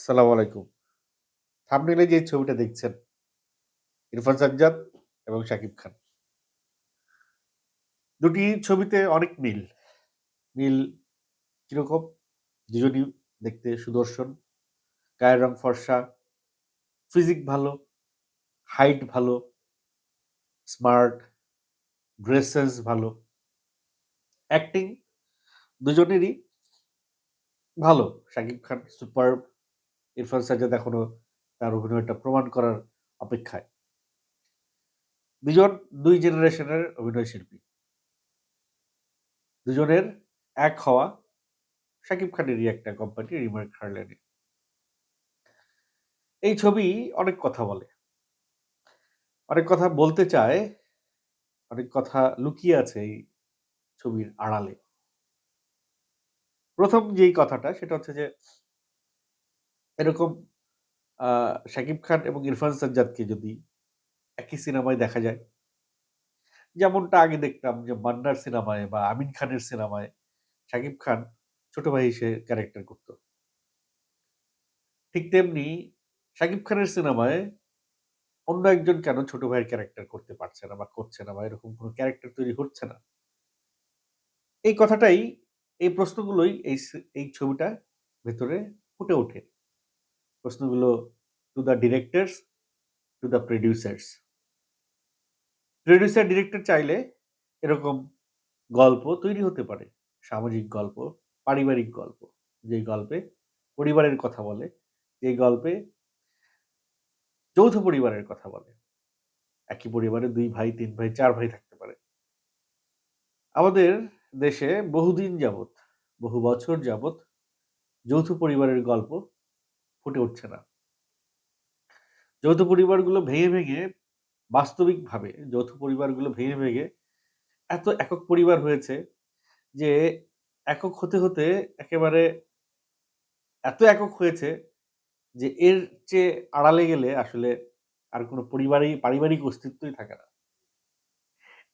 আসসালামু আলাইকুম। থাম্বনেইলে যে ছবিটা দেখছেন, ইরফান সাজ্জাদ এবং শাকিব খান। দুটি ছবিতে অনেক মিল। মিল কীরকম? দুজনই দেখতে সুদর্শন, গায়ের রং ফর্সা, ফিজিক ভালো, হাইট ভালো, স্মার্ট, ড্রেস সেন্স ভালো। অ্যাক্টিং দুজনেরই ভালো। শাকিব খান সুপারব, ইরফান সাজ্জাদ এখনও তার অভিনয়টা প্রমাণ করার অপেক্ষায়। দুজন ২ জেনারেশনের অভিনয়শিল্পী। দুজনের এক হওয়া শাকিব খানেরই একটা কোম্পানি রিমার্ক হার্লেনি। এই ছবি অনেক কথা বলে। অনেক কথা বলতে চায়, অনেক কথা লুকিয়ে আছে এই ছবির আড়ালে। প্রথম যেই কথাটা সেটা হচ্ছে যে এরকম শাকিব খান এবং ইরফান সাজ্জাদকে যদি একই সিনেমায় দেখা যায়, যেমনটা আগে দেখতাম যে মান্নার সিনেমায় বা আমিন খানের সিনেমায় শাকিব খান ছোট ভাই হিসেবে ক্যারেক্টার করত। ঠিক তেমনি শাকিব খানের সিনেমায় অন্য একজন কেন ছোট ভাইয়ের ক্যারেক্টার করতে পারছে না বা করছে না বা এরকম কোনো ক্যারেক্টার তৈরি হচ্ছে না? এই কথাটাই, এই প্রশ্নগুলোই এই এই ছবিটা ভেতরে ফুটে ওঠে। প্রশ্নগুলো to the directors, to the producers. Producer director চাইলে এরকম গল্প তৈরি হতে পারে। সামাজিক গল্প, পারিবারিক গল্প। যেই গল্পে পরিবারের কথা বলে, যে গল্পে যৌথ পরিবারের কথা বলে। একই পরিবারে দুই ভাই, তিন ভাই, চার ভাই থাকতে পারে। আমাদের দেশে বহুদিন যাবৎ, বহু বছর যাবৎ যৌথ পরিবারের গল্প ফুটে উঠছে না। যৌথ পরিবারগুলো ভেঙে, ভেঙে বাস্তবিকভাবে যৌথ পরিবারগুলো ভেঙে, ভেঙে এত একক পরিবার হয়েছে যে একক হতে, হতে একেবারে এত একক হয়েছে যে এর চেয়ে আড়ালে গেলে আসলে আর কোনো পরিবারেই পারিবারিক অস্তিত্বই থাকে না।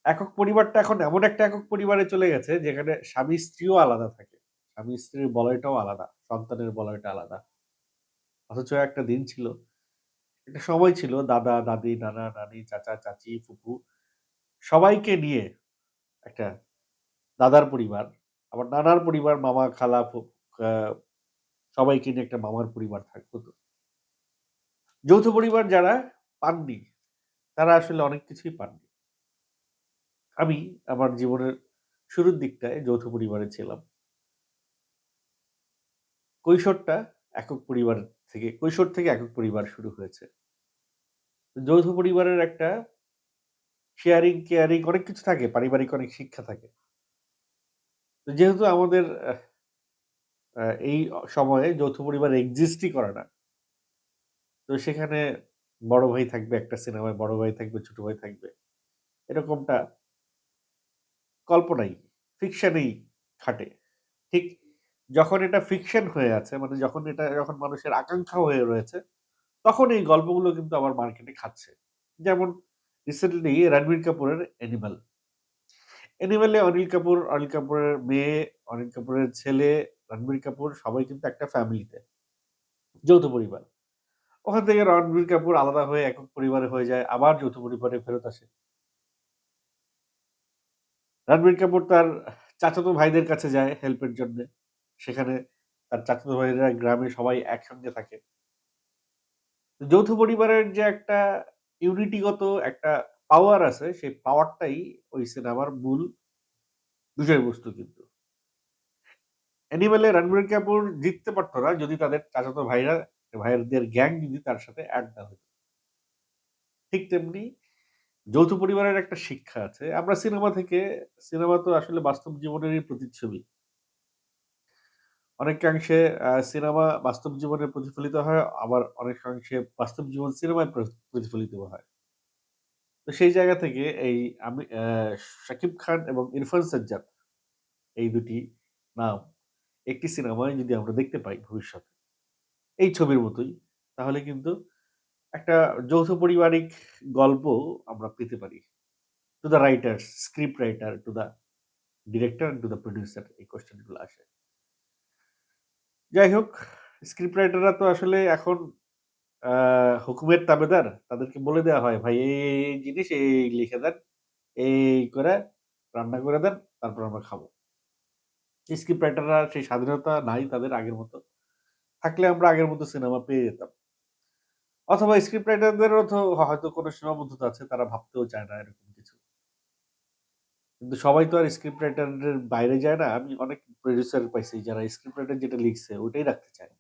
একক পরিবারটা এখন এমন একটা একক পরিবারে চলে গেছে যেখানে স্বামী-স্ত্রীও আলাদা থাকে। স্বামী-স্ত্রীর বলয়টাও আলাদা, সন্তানের বলয়টা আলাদা। অথচ একটা দিন ছিল, একটা সময় ছিল দাদা, দাদি, নানা, নানি, চাচা, চাচি ফুপু সবাইকে নিয়ে একটা দাদার পরিবার, আবার নানার পরিবার মামা, খালা, সবাইকে নিয়ে একটা মামার পরিবার থাক হতো। যৌথ পরিবার যারা পাননি, তারা আসলে অনেক কিছুই পাননি। আমি আমার জীবনের শুরুর দিকটায় যৌথ পরিবারে ছিলাম। কৈশোরটা একক পরিবার থেকে কৈশোর থেকে একক পরিবার শুরু হয়েছে। যৌথ পরিবারের একটা শেয়ারিং, কেয়ারিং অনেক কিছু থাকে, পারিবারিক অনেক শিক্ষা থাকে। তো যেহেতু আমাদের এই সময়ে যৌথ পরিবার এক্সিস্টই করে না। তো সেখানে বড় ভাই থাকবে একটা সিনেমায়, বড় ভাই থাকবে, ছোট ভাই থাকবে। এরকমটা কল্পনাই, ফিকশনেই খাটে। ঠিক যখন এটা ফিকশন হয়ে আছে, মানে যখন এটা যখন মানুষের আকাঙ্ক্ষা হয়ে রয়েছে, তখন এই গল্পগুলো কিন্তু আবার মার্কেটে খাচ্ছে। যেমন রিসেন্টলি রণবীর কাপুরের 'অ্যানিমাল'। 'অ্যানিমাল' অনিল কাপুর, অনিল কাপুরের মেয়ে, অনিল কাপুরের ছেলে, রণবীর কাপুর সবাই কিন্তু একটা ফ্যামিলিতে। যৌথ পরিবার। ওখান থেকে রণবীর কাপুর আলাদা হয়ে একক পরিবারে হয়ে যায়, আবার যৌথ পরিবারে ফেরত আসে। রণবীর কাপুর তার চাচাতো ভাইদের কাছে যায় হেল্পের জন্যে। সেখানে তার চাচাতো ভাইয়েরা গ্রামে সবাই একসঙ্গে থাকে। যৌথ পরিবারের যে একটা ইউনিটিগত একটা পাওয়ার আছে, সেই পাওয়ারটাই ওই সিনেমার মূল বিষয়বস্তু কিন্তু। 'অ্যানিমাল' রণবীর কাপুর জিততে পারতো না যদি তাদের চাচাতো ভাইরা ভাইয়াদের গ্যাং যদি তার সাথে এড না হইত। ঠিক তেমনি যৌথ পরিবারের একটা শিক্ষা আছে। আমরা সিনেমা থেকে সিনেমা তো আসলে বাস্তব জীবনেরই প্রতিচ্ছবি। অনেকাংশে আ সিনেমা বাস্তব জীবনে প্রতিফলিত হয়, আবার অনেকাংশে বাস্তব জীবন সিনেমায় প্র প্রতিফলিত হয়। তো সেই জায়গা থেকে এই আমি অ্যা শাকিব খান এবং ইরফান সাজ্জাদ এই ২ টি নাম একটি সিনেমায় যদি আমরা দেখতে পাই ভবিষ্যতে, এই ছবির মতোই তাহলে কিন্তু একটা যৌথ পারিবারিক গল্প আমরা পেতে পারি। To the writers, script writer, to the director, to the producer এই কোয়েশ্চেনগুলো আসে। যাই হোক, স্ক্রিপ্ট রাইটাররা তো আসলে এখন হুকুমের তাবেদার। তাদেরকে বলে দেওয়া হয়, "ভাই এই, জিনিস এই, লিখে দেন। এই, করে রান্না করে দেন, তারপর আমরা খাব।" স্ক্রিপ্ট রাইটাররা সেই স্বাধীনতা নাই তাদের আগের মতো। থাকলে আমরা আগের মতো সিনেমা পেয়ে যেতাম। অথবা স্ক্রিপ্ট রাইটারদেরও তো হয়তো কোনো সীমাবদ্ধতা আছে। তারা ভাবতেও চায় না এরকম। কিন্তু সবাই তো আর স্ক্রিপ্ট রাইটারের বাইরে যায় না। আমি অনেক প্রোডিউসার পাইছি যারা স্ক্রিপ্ট রাইটার যেটা লিখছে ওটাই রাখতে চায়।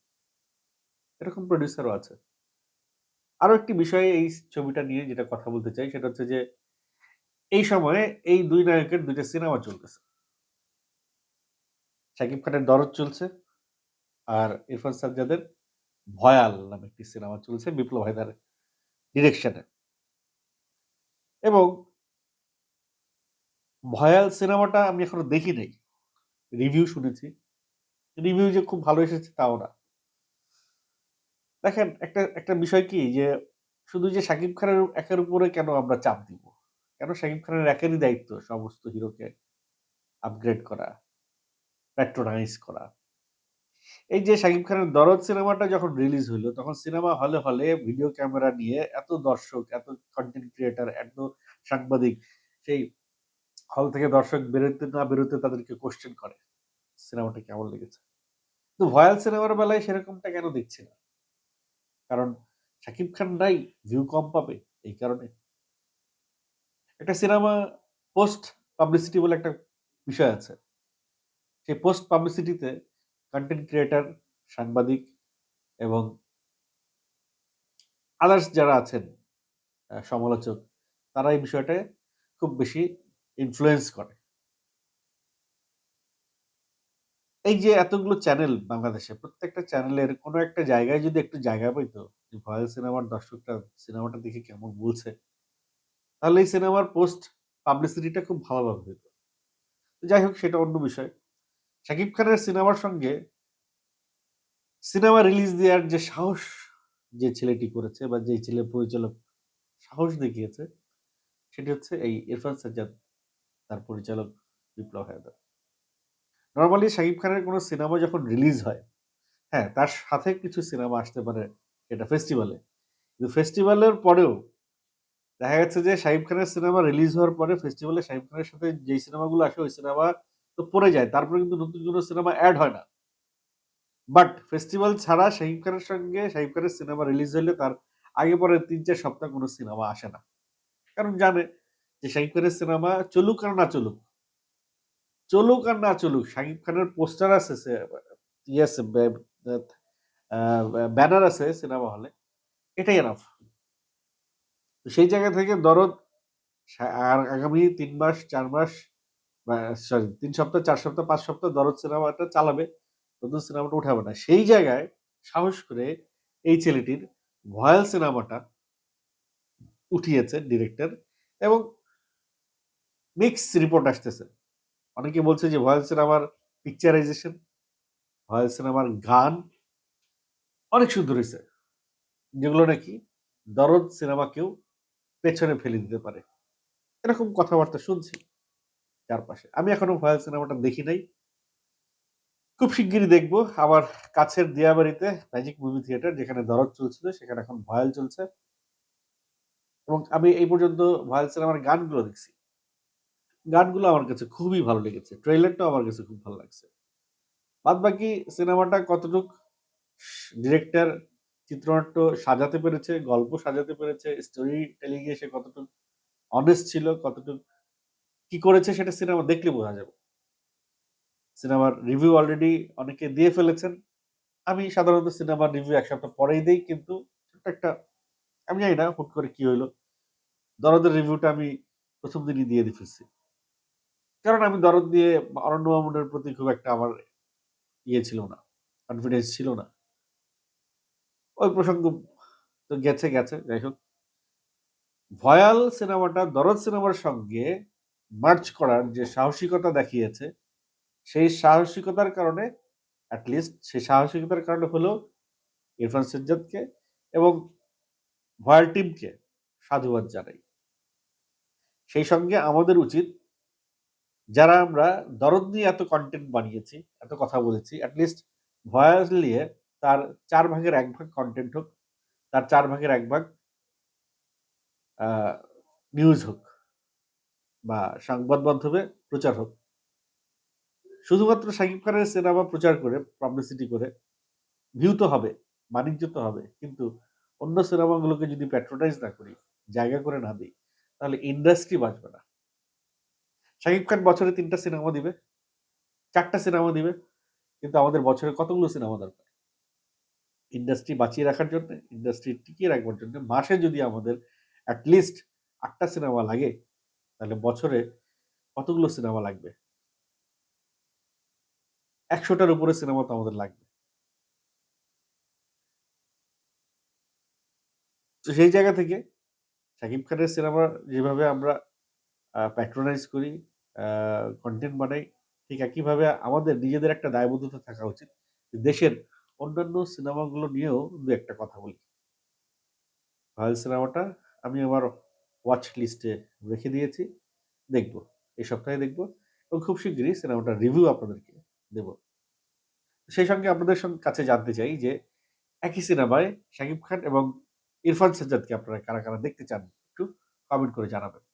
এরকম প্রোডিউসারও আছে। আরও একটি বিষয় এই ছবিটা নিয়ে যেটা কথা বলতে চাই সেটা হচ্ছে যে, এই সময়ে এই ২ নায়কের ২ টা সিনেমা চলতেছে। শাকিব খানের 'দরদ' চলছে। আর ইরফান সাজ্জাদের 'ভয়াল' নামে একটি সিনেমা চলছে বিপ্লব হায়দার ডিরেকশনে। এবং 'ভয়াল' সিনেমাটা আমি এখনও দেখি নাই। রিভিউ শুনেছি। রিভিউ যে খুব ভালো এসেছে তাও না। দেখেন একটা একটা বিষয় কি যে শুধু যে শাকিব খানের একের উপরে কেন আমরা চাপ দিব? কেন শাকিব খানের একেরই দায়িত্ব সমস্ত হিরোকে আপগ্রেড করা, প্যাট্রোনাইজ করা। এই যে শাকিব খানের 'দরদ' সিনেমাটা যখন রিলিজ হইল তখন সিনেমা হলে, হলে ভিডিও ক্যামেরা নিয়ে এত দর্শক, এত কন্টেন্ট ক্রিয়েটার এত সাংবাদিক সেই হল থেকে দর্শক বেরোতে না বেরোতে তাদেরকে কোয়েশ্চেন করে। সিনেমাটা কেমন লেগেছে? তো 'ভয়াল' সিনেমার বেলায় সেরকমটা কেন দেখছি না? কারণ শাকিব খান নাই, ভিউ কম পাবে এই কারণে? একটা সিনেমা পোস্ট পাবলিসিটি বলে একটা বিষয় আছে। সেই পোস্ট পাবলিসিটিতে কন্টেন্ট ক্রিয়েটার সাংবাদিক এবং আদার্স যারা আছেন সমালোচক তারা এই বিষয়টায় খুব বেশি ইনফ্লুয়েন্স করে। এই যে এতগুলো চ্যানেল বাংলাদেশে প্রত্যেকটা চ্যানেলের কোনো একটা জায়গায় যদি একটু জায়গা পাইতো যে 'ভয়াল' সিনেমার দর্শকরা সিনেমাটা দেখে কেমন বলছে, তাহলে এই সিনেমার পোস্ট পাবলিসিটিটা খুব ভালোভাবে হইতো। যাই হোক সেটা অন্য বিষয়। শাকিব খানের সিনেমার সঙ্গে সিনেমা রিলিজ দেওয়ার যে সাহস যে ছেলেটি করেছে বা যে ছেলে পরিচালক সাহস দেখিয়েছে সেটি হচ্ছে এই ইরফান সাজ্জাদ তার পরিচালক বিপ্লব হায়দার। নরমালি শাকিব খানের কোনো সিনেমা যখন রিলিজ হয়, হ্যাঁ, তার সাথে কিছু সিনেমা আসতে পারে এটা ফেস্টিভালে। কিন্তু ফেস্টিভালের পরেও দেখা যাচ্ছে যে শাকিব খানের সিনেমা রিলিজ হওয়ার পরে ফেস্টিভালে শাকিব খানের সাথে যেই সিনেমাগুলো আসে ওই সিনেমা তো পড়ে যায়। তারপরে কিন্তু নতুন কোনো সিনেমা অ্যাড হয় না। বাট ফেস্টিভাল ছাড়া শাকিব খানের সঙ্গে শাকিব খানের সিনেমা রিলিজ হলে তার আগে পরে ৩-৪ সপ্তাহ কোনো সিনেমা আসে না। কারণ জানে যে শাকিব খানের সিনেমা চলুক আর না চলুক চলুক আর না চলুক শাকিব খানের পোস্টার আছে সে ইয়ে আছে ব্য আ ব্যানার আছে সিনেমা হলে। এটাই এনাফ। সেই জায়গা থেকে 'দরদ' আর আগামী ৩ মাস ৪ মাস সরি ৩ সপ্তাহ, ৪ সপ্তাহ, ৫ সপ্তাহ 'দরদ' সিনেমাটা চালাবে। নতুন সিনেমাটা উঠাবে না। সেই জায়গায় সাহস করে এই ছেলেটির 'ভয়াল' সিনেমাটা উঠিয়েছে ডিরেক্টর এবং মিক্স রিপোর্ট আসতেছে। অনেকে বলছে যে ভয়েল সিনেমার পিকচারাইজেশন, ভয়েল সিনেমার গান অনেক সুন্দর হইছে। যেগুলো নাকি 'দরদ' সিনেমাকেও পেছনে ফেলে দিতে পারে। এরকম কথাবার্তা শুনছি চারপাশে। আমি এখনও ভয়েল সিনেমাটা দেখি নাই। খুব শিগগিরই দেখব। আমার কাছের দিয়াবাড়িতে ম্যাজিক মুভি থিয়েটার যেখানে 'দরদ' চলছিল সেখানে এখন 'ভয়াল' চলছে। এবং আমি এই পর্যন্ত 'ভয়াল' সিনেমার গানগুলো দেখছি। গানগুলো আমার কাছে খুবই ভালো লেগেছে। ট্রেলারটাও আমার কাছে খুব ভালো লাগছে। বাদবাকি সিনেমাটা কতটুক ডিরেক্টর চিত্রনাট্য সাজাতে পেরেছে, গল্প সাজাতে পেরেছে, স্টোরি টেলিং সে কতটুক অনেস্ট ছিল, কতটুক কি করেছে সেটা সিনেমা দেখলে বোঝা যাবে। সিনেমার রিভিউ অলরেডি অনেকে দিয়ে ফেলেছেন। আমি সাধারণত সিনেমার রিভিউ এক সপ্তাহ পরেই দিই কিন্তু একটা আমি জানি না হুট করে কি হইল। 'দরদের' রিভিউটা আমি প্রথম দিনই দিয়ে দি ফেলছি। কারণ আমি 'দরদ' দিয়ে অরণ্য মামুনের প্রতি খুব একটা আমার ইয়ে ছিল না, কনফিডেন্স ছিল না। ওই প্রসঙ্গ তো গেছে, গেছে। যাই হোক। 'ভয়াল' সিনেমাটা 'দরদ' সিনেমার সঙ্গে মার্চ করার যে সাহসিকতা দেখিয়েছে, সেই সাহসিকতার কারণে অ্যাটলিস্ট সেই সাহসিকতার কারণে হলেও ইরফান সাজ্জাদকে এবং 'ভয়াল' টিমকে সাধুবাদ জানাই। সেই সঙ্গে আমাদের উচিত যারা আমরা 'দরদ' নিয়ে এত কন্টেন্ট বানিয়েছি, এত কথা বলেছি এট লিস্ট 'ভয়াল' নিয়ে তার চার ভাগের এক ভাগ কন্টেন্ট হোক, তার চার ভাগের এক ভাগ নিউজ হোক বা সংবাদ মাধ্যমে প্রচার হোক। শুধুমাত্র শাকিব খানের সিনেমা প্রচার করে, পাবলিসিটি করে ভিউ তো হবে, বাণিজ্য তো হবে। কিন্তু অন্য সিনেমাগুলোকে যদি প্যাট্রোনাইজ না করি, জায়গা করে না দিই তাহলে ইন্ডাস্ট্রি বাঁচবে না। শাকিব খান বছরে ৩ টা সিনেমা দিবে, চারটা সিনেমা দিবে। কিন্তু আমাদের বছরে কতগুলো সিনেমা দরকার? ইন্ডাস্ট্রি বাঁচিয়ে রাখার জন্যে, ইন্ডাস্ট্রি টিকিয়ে রাখবার জন্য মাসে যদি আমাদের এট লিস্ট ৮ টা সিনেমা লাগে, তাহলে বছরে কতগুলো সিনেমা লাগবে? একশোটার উপরে সিনেমা তো আমাদের লাগবে। তো সেই জায়গা থেকে শাকিব খানের সিনেমা যেভাবে আমরা প্যাট্রোনাইজ করি, কনটেন্ট বানাই, ঠিক একইভাবে আমাদের নিজেদের একটা দায়বদ্ধতা থাকা উচিত। দেশের অন্যান্য সিনেমাগুলো নিয়েও দু একটা কথা বলি। ভাইল সিনেমাটা আমি আমার ওয়াচ লিস্টে রেখে দিয়েছি। দেখব। এই সপ্তাহে দেখব এবং খুব শিগগিরই সিনেমাটার রিভিউ আপনাদেরকে দেব। সেই সঙ্গে আপনাদের কাছে জানতে চাই যে একই সিনেমায় শাকিব খান এবং ইরফান সাজ্জাদকে আপনারা কারা, কারা দেখতে চান? একটু কমেন্ট করে জানাবেন।